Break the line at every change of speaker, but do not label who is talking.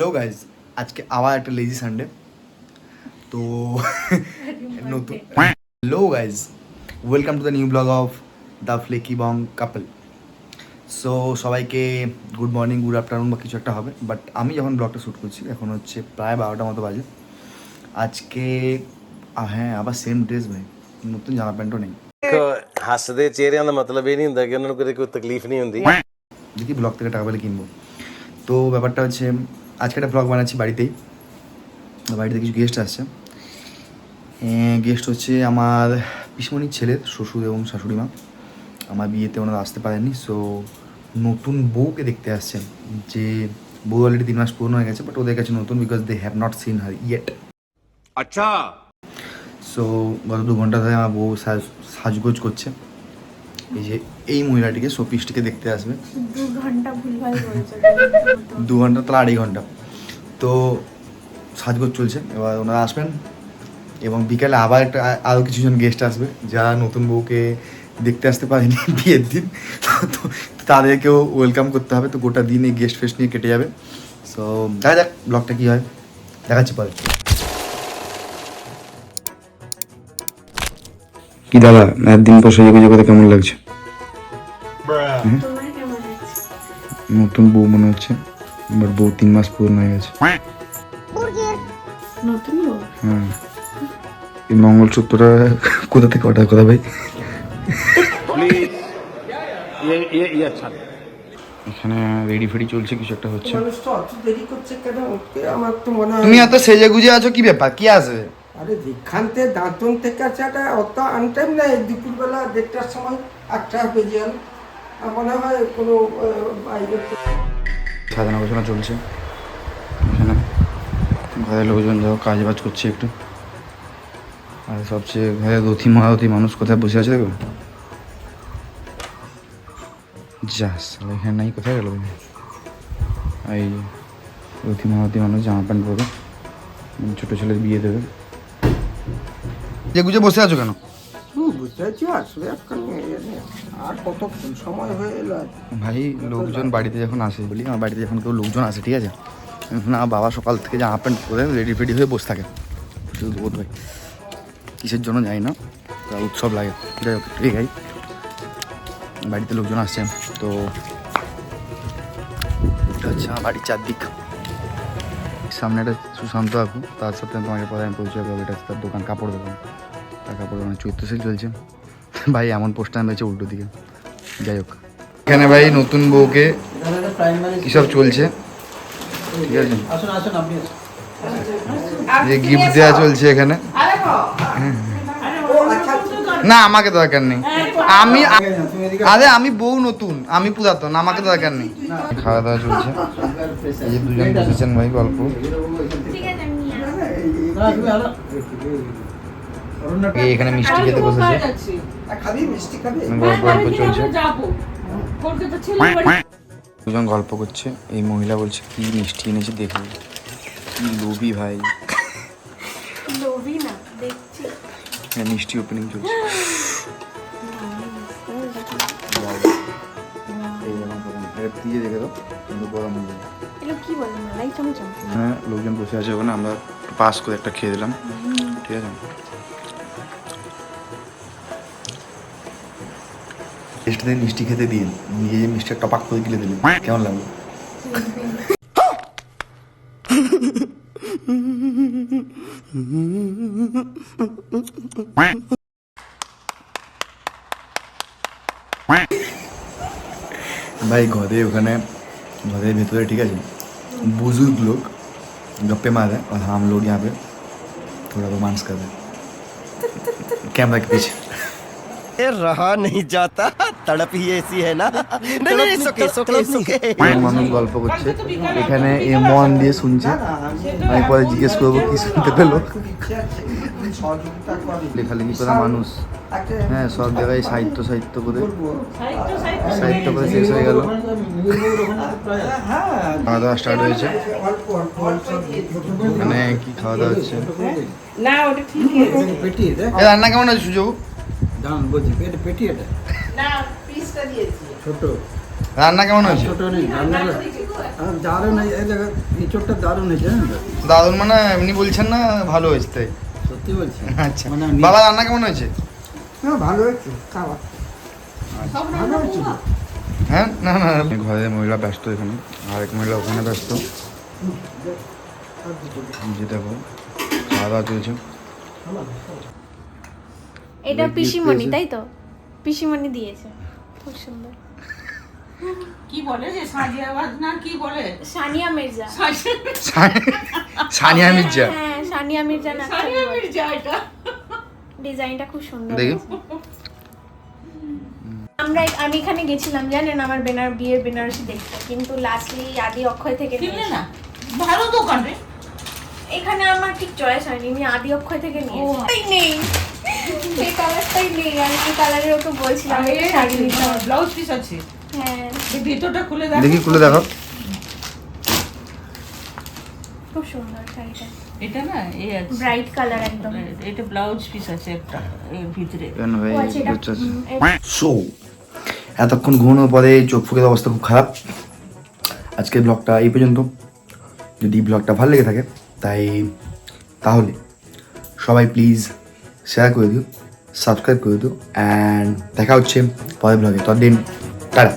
Hello guys আজকে আবার একটা লেজি সানডে তো নতুন hello guys welcome to the new blog of the flaky Bong couple so সবাইকে গুড মর্নিং গুড আফটারনুন বা কিছু একটা হবে। বাট আমি যখন ব্লগটা শ্যুট করছি এখন হচ্ছে প্রায় বারোটার মতো বাজে। আজকে হ্যাঁ আবার সেম ড্রেস ভাই। নতুন জামা প্যান্টও নেই।
হাসতে চেহারা মতলব এই নেই দেখে কোনো তকলিফ নেই
দেখি ব্লগ থেকে টাকা পেলে কিনবো। তো ব্যাপারটা হচ্ছে আজকে একটা ব্লগ বানাচ্ছি বাড়িতেই। বাড়িতে কিছু গেস্ট আসছে। হ্যাঁ, গেস্ট হচ্ছে আমার পিসমণির ছেলের শ্বশুর এবং শাশুড়ি মা। আমার বিয়েতে ওনারা আসতে পারেননি সো নতুন বউকে দেখতে আসছেন। যে বউ অলরেডি তিন মাস পূর্ণ হয়ে গেছে বাট ওদের কাছে নতুন because they have not seen her yet
আচ্ছা।
সো গত দু ঘণ্টা ধরে আমার বউ সাজগোজ করছে। এই যে এই মহিলাটিকে শোপিসটিকে দেখতে আসবে।
দু
ঘণ্টা তাহলে আড়াই ঘণ্টা। তো সাজগোজ চলছে। এবার ওনারা আসবেন এবং বিকালে আবার একটা আরও কিছুজন গেস্ট আসবে। যারা নতুন বউকে দেখতে আসতে পারেনি বিয়ের দিন তো তাদেরকেও ওয়েলকাম করতে হবে। তো গোটা দিন এই গেস্ট ফেস্ট নিয়ে কেটে যাবে। সো দেখা যাক ব্লগটা কী হয়। দেখাচ্ছি পরে। কি দাদা একদিন পর সেজে গুজে কথা কেমন লাগছে?
তোমার কেমন আছে
নতুন বউ মনে হচ্ছে। আমার বউ তিন মাস পূর্ণ হয়ে গেছে। হ্যাঁ। এই মঙ্গলসূত্রটা কোথা থেকে অর্ডার করা ভাই? এখানে রেডি ফেডি চলছে কিছু একটা হচ্ছে। তুমি এত সেজে গুজে আছো কি ব্যাপার? কি আসবে
আরে যেখান থেকে দাঁতন থেকে আছে একটা অত আনটাইম নাই। দুপুরবেলা দেড়টার সময় আটটা বেজে গেল। মনে হয় কোনো বাইরে
সাজানো গোছানো চলছে। এখানে ঘরের লোকজন যাও কাজ বাজ করছে একটু। আর সবচেয়ে ঘরে রথি মহারথী মানুষ কোথায় বসে আছে দেখো? যাস এখানে নাই, কোথায় গেল এই রথি মহারথী মানুষ জামা প্যান্ট পরে, ছোটো ছেলের বিয়ে দেবে। যে গুজে বসে আছো কেন?
হয়ে
ভাই, লোকজন বাড়িতে যখন আসে, বলি, আমার বাড়িতে যখন কেউ লোকজন আসে, ঠিক আছে? না, বাবা সকাল থেকে জামা প্যান্ট পরে রেডি ফেডি হয়ে বসে থাকে। বোধ ভাই, কিসের জন্য যাই না? তা উৎসব লাগে। যাই হোক ঠিক আছে বাড়িতে লোকজন আসছে, তো আমার বাড়ির চারদিক। সামনে একটা সুশান্ত আকু তার সাথে তোমাকে পরে আমি পরিচয় করব, এটা তার দোকান, কাপড় দোকান। তার কাপড় দোকানে চৈত্র সেল চলছে। ভাই, এমন পোস্টার রয়েছে উল্টো দিকে। যাই হোক। এখানে ভাই, নতুন বউকে কিসব চলছে? ঠিক আছে। যে গিফট দেওয়া চলছে এখানে। না, আমাকে দরকার নেই। আমি, আরে, আমি বউ নতুন। আমি পুরাতন, আমাকে দরকার নেই। খাওয়া দাওয়া চলছে। এই যে দুজন বসেছেন ভাই, গল্প। এই এখানে মিষ্টি খেতে বসেছে।
আর খাবি মিষ্টি খাবি?
গল্প গল্প চলছে। দুজন গল্প করছে। এই মহিলা বলছে কি মিষ্টি এনেছে দেখো। কি লোভি ভাই।
লোভি না দেখছি।
হ্যাঁ মিষ্টি ওপেনিং চলছে। দিয়ে দেখে দাও কিন্তু গরম হয়ে যাবে।
কি বলে?
হ্যাঁ লোকজন বসে আছে ওখানে আমরা পাস করে একটা খেয়ে দিলাম। ঠিক আছে? টেস্টদের মিষ্টি খেতে দিয়ে নিজে যে মিষ্টি টপাক করে গিলে দিলেন কেমন লাগলো भाई घरे ওখানে ঘরের ভেতরে ঠিক আছে बुजुर्ग लोग गप्पे मार रहे हैं और हम लोग यहाँ पे थोड़ा रोमांस कर रहे हैं कैमरा के पीछे
रहा नहीं जाता तड़प ही ऐसी है ना नहीं नहीं सुके सुके सुके
মানুষ গল্প করছে এখানে এ মন দিয়ে শুনছে আমি পরে জিজ্ঞেস করবো কি শুনতে পেলো
খুব ইচ্ছে আছে সহযোগিতা করে
লেখালেখি করা মানুষ
একটা
হ্যাঁ সব জায়গায় সাহিত্য সাহিত্য করে
বলবো
সাহিত্য করে শেষ হয়ে গেল
হ্যাঁ
খাওয়া দাওয়া স্টার্ট হয়েছে
অল্প অল্প অল্প
মানে কি খাওয়া দাওয়া হচ্ছে
না ওটা ঠিক
পেটি
এ রান্না কেমন আছে সুযোগ
দাম বলছি পেটি পেটি এটা?
না পিসটা দিয়েছি।
ছোট।
রান্না কেমন হয়েছে?
ছোট নেই রান্না
দারুণ এই এই দেখো এঁচড়টা দারুণ হয়েছে তো?
মানে এমনি বলছেন না ভালো হয়েছে তাই।
সত্যি বলছি।
আচ্ছা
মানে
বাবা রান্না কেমন হয়েছে?
হ্যাঁ ভালো হয়েছে খাওয়া। ভালো হয়েছে।
হ্যাঁ না না ঘরে মহিলা ব্যস্ত এখানে আর এক মহিলা ওখানে ব্যস্ত। যে দেখো খাওয়া দাওয়া চলছে।
এটা পিসিমণি তাই তো? পিসিমণি দিয়েছে। খুব সুন্দর।
কি বলে যে সাজিয়াবাদ না কি বলে?
সানিয়া মির্জা।
সানিয়া মির্জা।
হ্যাঁ সানিয়া মির্জা না
সানিয়া মির্জা এটা।
ডিজাইনটা খুব সুন্দর
দেখি।
আমরা আমি এখানে গেছিলাম জানেন? আমার বেনার বিয়ের বেনারসি দেখতে। কিন্তু লাস্টলি আদি অক্ষয় থেকে
কিনলে না? ভালো দোকান রে।
এখানে আমার ঠিক চয়েস হয়নি। আমি আদি অক্ষয় থেকে নিয়েছি নেই। সেই কালারটাই নেই আমি এই কালারের ওকে বলছিলাম একটা শাড়ি নিতে
ব্লাউজ পিস আছে।
হ্যাঁ।
এই ভিতরটা খুলে দেখো।
দেখি খুলে দেখো।
খুব সুন্দর শাড়িটা।
এটা না এই আছে।
ব্রাইট কালার একদম।
এটা ব্লাউজ পিস আছে একটা এর ভিতরে।
কেন ভাই
ও এটা।
বুঝতে পারছি।
হুম, এ-
সো এতক্ষণ ঘুমানোর পরে চোখ ফুকের অবস্থা খুব খারাপ। আজকের ব্লগটা এই পর্যন্ত। যদি ব্লগটা ভালো লেগে থাকে তাই তাহলে সবাই প্লিজ শেয়ার করে দিও সাবস্ক্রাইব করে দিও অ্যান্ড দেখা হচ্ছে পরের ব্লগে ততদিন টাটা।